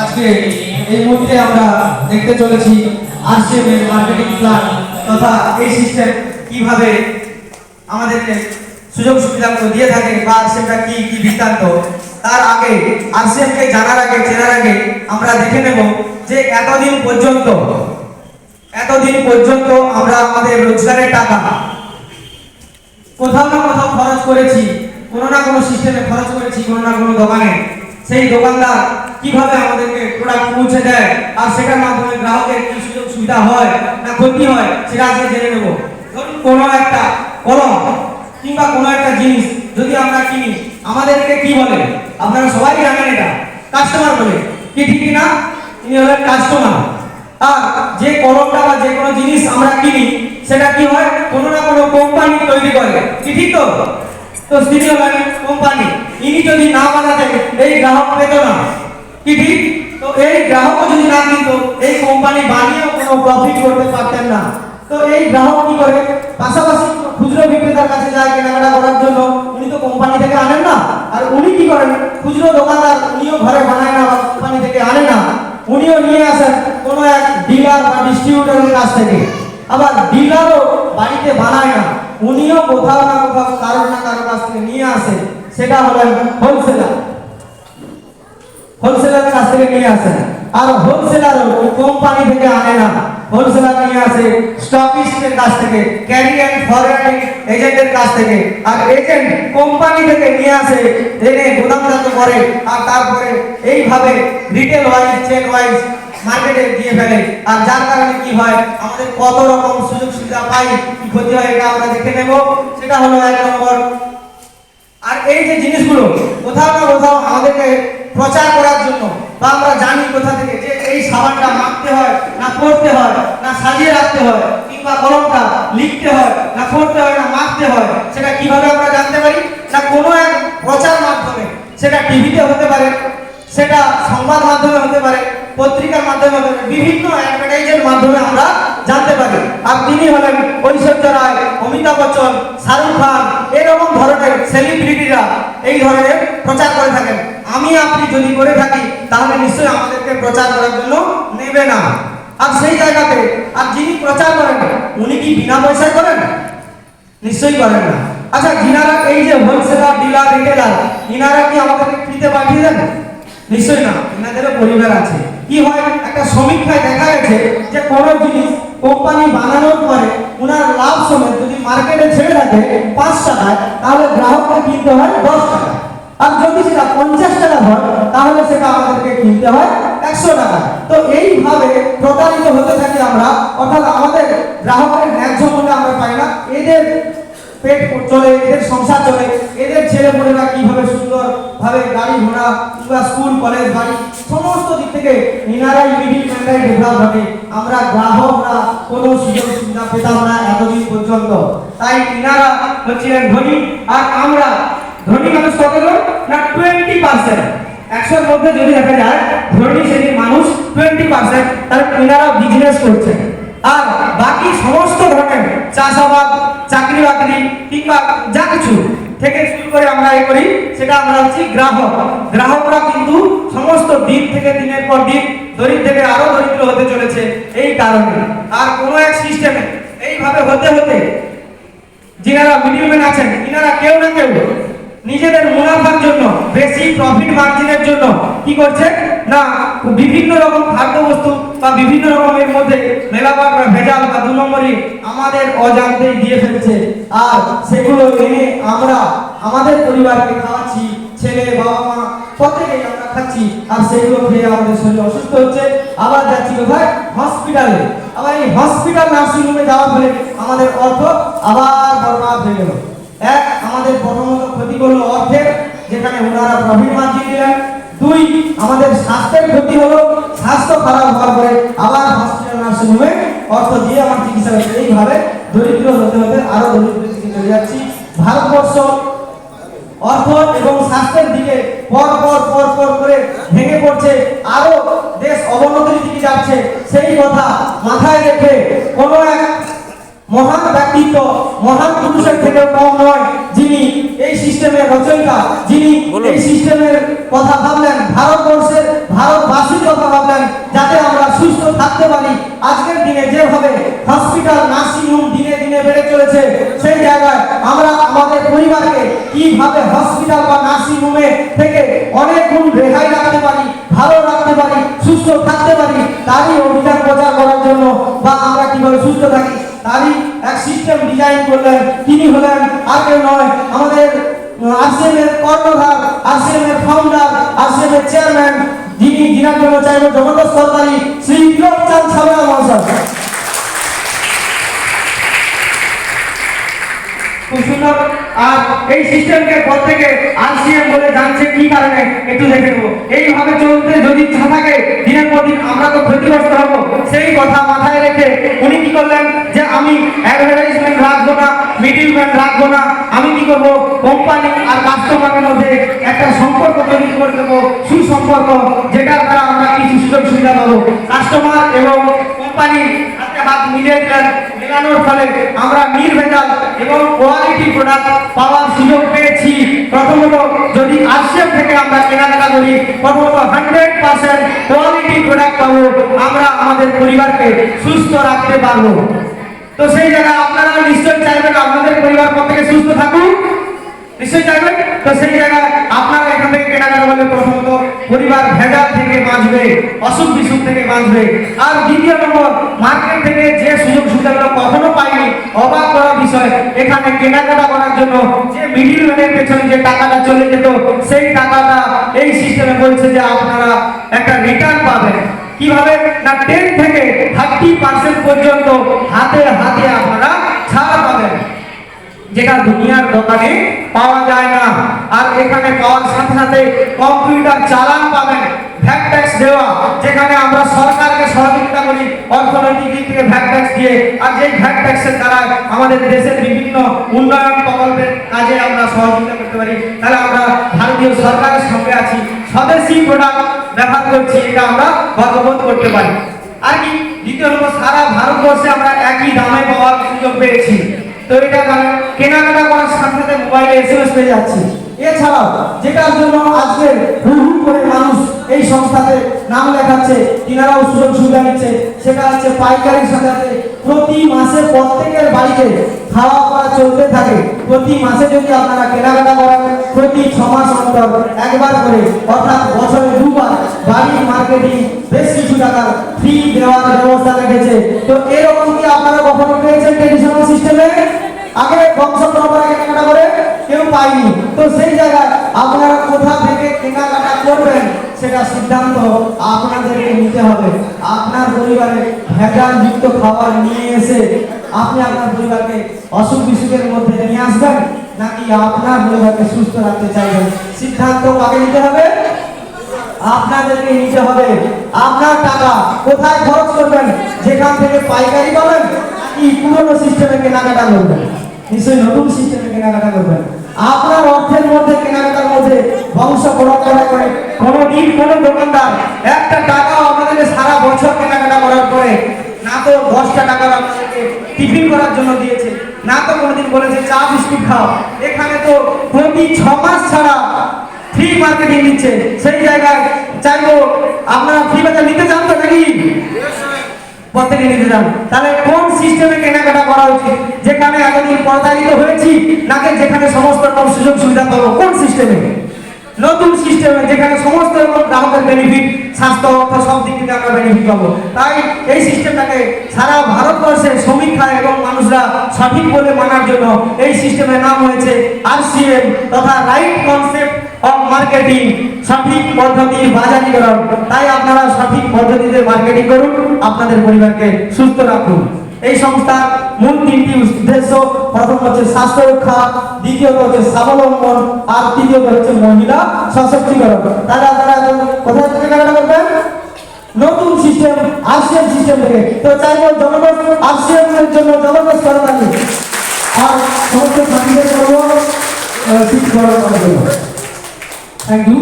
আজকে এই মুহূর্তে আমরা দেখতে চলেছি আরসিএম এর মার্কেটিং প্ল্যান তথা এই সিস্টেম কীভাবে আমাদেরকে সুযোগ সুবিধাগুলো দিয়ে থাকে বা আরসিএমটা কি কি বৃত্তান্ত। তার আগে আরসিএম কে জানার আগে, চেনার আগে আমরা দেখে নেব যে এতদিন পর্যন্ত এতদিন পর্যন্ত আমরা আমাদের রোজগারের টাকা কোথাও না কোথাও খরচ করেছি, কোনো না কোনো সিস্টেমে খরচ করেছি, কোনো না কোনো দোকানে। সেই দোকানদার কীভাবে আমাদেরকে প্রোডাক্ট পৌঁছে দেয় আর সেটার মাধ্যমে গ্রাহকের কি সুযোগ সুবিধা হয় না ক্ষতি হয়, সেটা আজকে জেনে নেব। ধরুন কোনো একটা কলম কিংবা কোনো একটা জিনিস যদি আমরা কিনি, আমাদেরকে কি বলে? আপনারা সবাই জানেন এটা। কাস্টমার বলে। কি ঠিক না? ইনি হলেন কাস্টমার আর যে কলমটা বা যে কোনো জিনিস আমরা কিনি, সেটা কি হয়? কোনো না কোনো কোম্পানি তৈরি করে। কি ঠিক তো? তো তিনি হলেন কোম্পানি। ইনি যদি না বানাতেন এই গ্রাহক পেত না। কি ঠিক? তো এই গ্রাহক যদি না কিনতো, এই কোম্পানি বানিয়েও কোনো প্রফিট করতে পারতেন না। তো এই গ্রাহক কি করে? পাশাপাশি খুচরো বিক্রেতার কাছে যায়, কেনাকাটা করার জন্য। উনি তো কোম্পানি থেকে আনেন না। আর উনি কি করেন? খুচরো দোকানদার উনিও ঘরে বানায় না বা কোম্পানি থেকে আনে না। উনিও নিয়ে আসেন কোনো এক ডিলার বা ডিস্ট্রিবিউটরের কাছ থেকে। আবার ডিলারও বাড়িতে বানায় না। উনিও কোথাও না কোথাও কারও না কারও কাছ থেকে নিয়ে আসে, সেটা হলেন হোলসেলার হোলসেলারের কাছ থেকে নিয়ে আসেন আর হোলসেলার কোম্পানি থেকে আনে না। হোলসেলার নিয়ে আসে স্টকিস্টের কাছ থেকে ক্যারি অ্যান্ড ফরওয়ার্ডিং এজেন্টের কাছ থেকে। আর এজেন্ট কোম্পানি থেকে নিয়ে আসে, এনে গোদামজাত করে। আর তারপরে এইভাবে রিটেল ওয়াইজ চেন ওয়াইজ মার্কেটে দিয়ে ফেলে। আর যার কারণে কি হয়? আমাদের কত রকম সুযোগ সুবিধা পাই, কি ক্ষতি হয় এটা আমরা দেখে নেব। সেটা হলো এক নম্বর। আর এই যে জিনিসগুলো, কোথাও না কোথাও আমাদেরকে প্রচার করার জন্য, বা আমরা জানি কোথা থেকে যে এই সাবানটা মাখতে হয়, না করতে হয়, না সাজিয়ে রাখতে হয়, কিংবা কলমটা লিখতে হয়, না পড়তে হয়, না মাখতে হয়, সেটা কীভাবে আমরা জানতে পারি? না কোনো এক প্রচার মাধ্যমে, সেটা টিভিতে হতে পারে, সেটা সংবাদ মাধ্যমে হতে পারে পত্রিকার মাধ্যমে বিভিন্ন অ্যাডভার্টাইজের মাধ্যমে আমরা জানতে পারি। আর তিনি হলেন ঐশ্বর্য রায়, অমিতাভ বচ্চন, শাহরুখ খান, এরকম ধরনের সেলিব্রিটিরা এই ধরনের প্রচার করে থাকেন। আমি, আপনি যদি করে থাকি, তাহলে নিশ্চয়ই আমাদেরকে প্রচার করার জন্য নেবে না। আর সেই জায়গাতে, আর যিনি প্রচার করেন, উনি কি বিনা পয়সায় করেন? নিশ্চয়ই করেন না। আচ্ছা যিনারা এই যে হোলসেলার ডিলার রিটেলার ইনারা কি আমাদেরকে ফ্রিতে পাঠিয়ে দেন? নিশ্চয়ই না, ইনাদেরও পরিবার আছে। কি হয়? একটা সমীক্ষায় দেখা গেছে যে কোনো জিনিস কোম্পানি বানানোর পরে ওনার লাভ সময় যদি মার্কেটে ছেড়ে রাখে পাঁচ টাকায়, তাহলে গ্রাহককে কিনতে হয় দশ টাকা। আর যদি সেটা পঞ্চাশ টাকা হয়, তাহলে সেটা আমাদেরকে কিনতে হয় একশো টাকা। তো এইভাবে প্রতারিত হতে থাকি আমরা, অর্থাৎ আমাদের গ্রাহকের ন্যায্য মূল্য আমরা পাই না। এদের পেট চলে, এদের সংসার চলে। এদের ছেলে মেয়েরা কীভাবে সুন্দর ভাবে গাড়ি ঘোড়া কিংবা স্কুল, কলেজ, বাড়ি সমস্ত দিক থেকে ইনারাই মিডিল ম্যানরাই ডেভেলপ হবে। আমরা গ্রাহকরা কোনো সুযোগ সুবিধা পেতাম না এতদিন পর্যন্ত। তাই ইনারা হচ্ছিলেন ধনী, আর আমরা ধনী মানুষ কতজন না টোয়েন্টি পার্সেন্ট একশোর মধ্যে যদি দেখা যায়, ধনী শ্রেণির মানুষ টোয়েন্টি পার্সেন্ট তাহলে ইনারা বিজনেস করছে আর বাকি সমস্ত ধরনের চাষাবাদ চাকরি বাকরি কিংবা যা কিছু থেকে শুরু করে আমরা এ করি, সেটা আমরা হচ্ছি গ্রাহক। গ্রাহকরা কিন্তু সমস্ত দিন থেকে দিনের পর দিন দরিদ্র থেকে আরও দরিদ্র হতে চলেছে এই কারণে। আর কোনো এক সিস্টেমে এইভাবে হতে হতে যিনারা মিডিলম্যান আছেন, ইনারা কেউ না কেউ নিজেদের মুনাফার জন্য, বেশি প্রফিট মার্জিনের জন্য কি করছে? না, বিভিন্ন রকম খাদ্যবস্তু বা বিভিন্ন রকমের মধ্যে মেলাবার বা ভেজাল বা দু নম্বরই আমাদের অজান্তেই দিয়ে ফেলছে। আর সেগুলো এনে আমরা আমাদের পরিবারকে খাওয়াচ্ছি, ছেলে বাবা মা প্রত্যেকেই আমরা খাচ্ছি, আর সেগুলো খেয়ে আমাদের শরীর অসুস্থ হচ্ছে। আবার যাচ্ছি কোথায়? হসপিটালে। আবার এই হসপিটাল নার্সিং হোমে যাওয়ার ফলে আমাদের অর্থ আবার বরবাদ হয়ে গেল। এক, আমাদের প্রথমত ক্ষতি করল অর্থের, যেখানে ওনারা প্রফিট মার্জিন দিলেন। দুই, আমাদের স্বাস্থ্যের ক্ষতি হলো, স্বাস্থ্য খারাপ হওয়ার পরে আবার হসপিটাল নার্সিং হোমে অর্থ দিয়ে আমার চিকিৎসা হচ্ছে। এইভাবে দরিদ্র হতে হতে আরও দরিদ্র দিকে যাচ্ছি। ভারতবর্ষ অর্থ এবং স্বাস্থ্যের দিকে পর পর পর পর করে ভেঙে পড়ছে, আরও দেশ অবনতির দিকে যাচ্ছে। সেই কথা মাথায় রেখে কোনো এক মহান ব্যক্তিত্ব, মহান পুরুষের থেকে কম নয় এই সিস্টেমের কথা ভাবলেন, ভারতবর্ষের ভারতবাসীর কথা ভাবলেন, যাতে আমরা সুস্থ থাকতে পারি। আজকের দিনে যেভাবে হসপিটাল নার্সিং হোম দিনে দিনে বেড়ে চলেছে, সেই জায়গায় আমরা আমাদের পরিবারকে কীভাবে হসপিটাল বা নার্সিং হোমে থেকে অনেক গুণ রেহাই রাখতে পারি, ভালো রাখতে পারি, সুস্থ থাকতে পারি, তারই অভিযান প্রচার করার জন্য বা আমরা কীভাবে সুস্থ থাকি, তারই এক সিস্টেম ডিজাইন করলেন। তিনি হলেন আর কেউ নয়, আমাদের আরসিএম এর কর্ণধার আরসিএম ফাউন্ডার এর চেয়ারম্যান যিনি জন্য চাইব জগন্নাথ সরকারি, শ্রী বিপ্লব চাঁদ মহাশয় খুব সুন্দর। আর এই সিস্টেমকে পর থেকে আরসিএম বলে জানছে, কি কারণে? একটু দেখে নেব। এইভাবে চলতে যদি থাকে, দিনের পর দিন আমরা তো ক্ষতিগ্রস্ত হব। সেই কথা মাথায় রেখে উনি কি করলেন যে, আমি অ্যাডভার্টাইজমেন্ট রাখব না মিডিলম্যান রাখব না। আমি কি করব? কোম্পানি আর কাস্টমারের মধ্যে সম্পর্ক তৈরি করে দেবো, সুসম্পর্ক যেটার দ্বারা আমরা কিছু সুযোগ সুবিধা পাবো। কাস্টমার এবং কোম্পানি হাতে হাত মিলিয়ে মেলানোর ফলে আমরা নির্ভেজাল এবং কোয়ালিটি প্রোডাক্ট পাওয়ার সুযোগ পেয়েছি। প্রথমত, যদি আরসিএম থেকে আমরা কেনাকাটা করি, প্রথমত হান্ড্রেড পার্সেন্ট কোয়ালিটি প্রোডাক্ট পাবো। আমরা আমাদের পরিবারকে সুস্থ রাখতে পারব। তো সেই জায়গায় আপনারা নিশ্চয়ই চাইবেন, আপনাদের পরিবার প্রত্যেকে সুস্থ থাকুন নিশ্চয়ই চাইবেন? তো সেই জায়গায় আপনারা বাঁচবে আর দ্বিতীয় নম্বর মার্কেট থেকে যে সুযোগ সুবিধাগুলো কখনো পাইনি, অবাক করা বিষয়, এখানে কেনাকাটা করার জন্য যে মিডিল ম্যানের পেছনে যে টাকাটা চলে যেত, সেই টাকাটা এই সিস্টেমে বলছে যে আপনারা একটা রিটার্ন পাবেন। কীভাবে? না টেন থেকে থার্টি পার্সেন্ট পর্যন্ত হাতে হাতে আপনারা ছাড় পাবেন। যেটা দুনিয়ার দোকানে পাওয়া যায় না। আর এখানে পাওয়ার সাথে সাথে কম্পিউটার চালান পাবেন। ভ্যাট ট্যাক্স দেওয়া যেখানে আমরা সরকারকে সহযোগিতা করি, অর্থনৈতিক দিক থেকে ভ্যাট ট্যাক্স দিয়ে। আর যেই ভ্যাট ট্যাক্সের দ্বারা আমাদের দেশের বিভিন্ন উন্নয়ন প্রকল্পের কাজে আমরা সহযোগিতা করতে পারি, তাহলে আমরা ভারতীয় সরকারের সঙ্গে আছি, স্বদেশি প্রোডাক্ট ব্যবহার করছি, এটা আমরা গর্ববোধ করতে পারি। আর কি, দ্বিতীয় নম্বর, সারা ভারতবর্ষে আমরা একই দামে পাওয়ার সুযোগ পেয়েছি। তো এটা মানে কেনাকাটা করার সাথে সাথে মোবাইলে এসএমএস পেয়ে যাচ্ছে। এছাড়াও যেটার জন্য আজকে হু হু করে মানুষ এই সংস্থাতে নাম লেখাচ্ছে, তিনারাও সুযোগ সুবিধা নিচ্ছে, সেটা হচ্ছে পাইকারির সাথে প্রতি মাসে প্রত্যেকের বাড়িতে খাওয়া পড়া চলতে থাকে। প্রতি মাসে যদি আপনারা কেনাকাটা করেন, প্রতি ছ মাস অন্তর একবার করে, অর্থাৎ বছরে দুবার বাড়ির মার্কেটিং বেশ কিছু টাকা ফ্রি দেওয়ার ব্যবস্থা রেখেছে। তো এরকম কি আপনারা কখনো পেয়েছেন ট্রেডিশনাল সিস্টেমে আগে বংশ পরম্পরা কেনাকাটা করে? কেউ পায়নি তো সেই জায়গায় আপনারা কোথা থেকে কেনাকাটা করবেন সেটা সিদ্ধান্ত আপনাদেরকে নিতে হবে। আপনার পরিবারে ভেজাল যুক্ত খাবার নিয়ে এসে আপনি আপনার পরিবারকে অসুখ বিসুখের মধ্যে নিয়ে আসবেন, নাকি আপনার পরিবারকে সুস্থ রাখতে চাইবেন? সিদ্ধান্ত কাকে নিতে হবে? আপনাদেরকে নিতে হবে। আপনার টাকা কোথায় খরচ করবেন? যেখান থেকে পাইকারি পাবেন, নাকি পুরনো সিস্টেমে কেনাকাটা করবেন? নিশ্চয়ই নতুন সিস্টেমে কেনাকাটা করবেন। আপনার অর্থের মধ্যে কেনাকাটার মধ্যে বংশ পরম্পরা করে। কোনো দিন কোনো দোকানদার একটা টাকাও আমাদেরকে সারা বছর কেনাকাটা করার পরে না তো দশটা টাকা আপনাদেরকে টিফিন করার জন্য দিয়েছে, না তো কোনোদিন বলেছে চা, বিস্কুট খাও। এখানে তো প্রতি ছ মাস ছাড়া ফ্রি মার্কেটিং দিচ্ছে। সেই জায়গায় চাইব, আপনারা ফ্রি বাজার নিতে চান তো নাকি? প্রত্যেকে নিতে যান তাহলে কোন সিস্টেমে কেনাকাটা করা উচিত? যেখানে এতদিন প্রতারিত হয়েছি, নাকি যেখানে সমস্ত রকম সুযোগ সুবিধা পাবো? কোন সিস্টেমে নতুন সিস্টেমে যেখানে সমস্ত রকম গ্রাহকের বেনিফিট স্বাস্থ্য অর্থ সব দিক থেকে আমরা বেনিফিট পাবো। তাই এই সিস্টেমটাকে সারা ভারতবর্ষের সমীক্ষা এবং মানুষরা সঠিক বলে মানার জন্য এই সিস্টেমের নাম হয়েছে আরসিএম তথা রাইট কনসেপ্ট অফ মার্কেটিং সঠিক পদ্ধতি বাজারীকরণ। তাই আপনারা সঠিক পদ্ধতিতে মার্কেটিং করুন, আপনাদের পরিবারকে সুস্থ রাখুন। এই সংস্থার মূল তিনটি উদ্দেশ্য। প্রথম হচ্ছে স্বাস্থ্য রক্ষা, দ্বিতীয়ত হচ্ছে স্বাবলম্বন, আর তৃতীয়ত হচ্ছে মহিলা সশক্তিকরণ। তারা এখন কোথায় থেকে কেনাকাটা করবেন? নতুন সিস্টেম আরসিএম সিস্টেম থেকে। তো চাইব জনগণ এর জন্য জনগণ সরকারি আর সমস্ত সাথীদের করব ঠিক করার জন্য। Thank you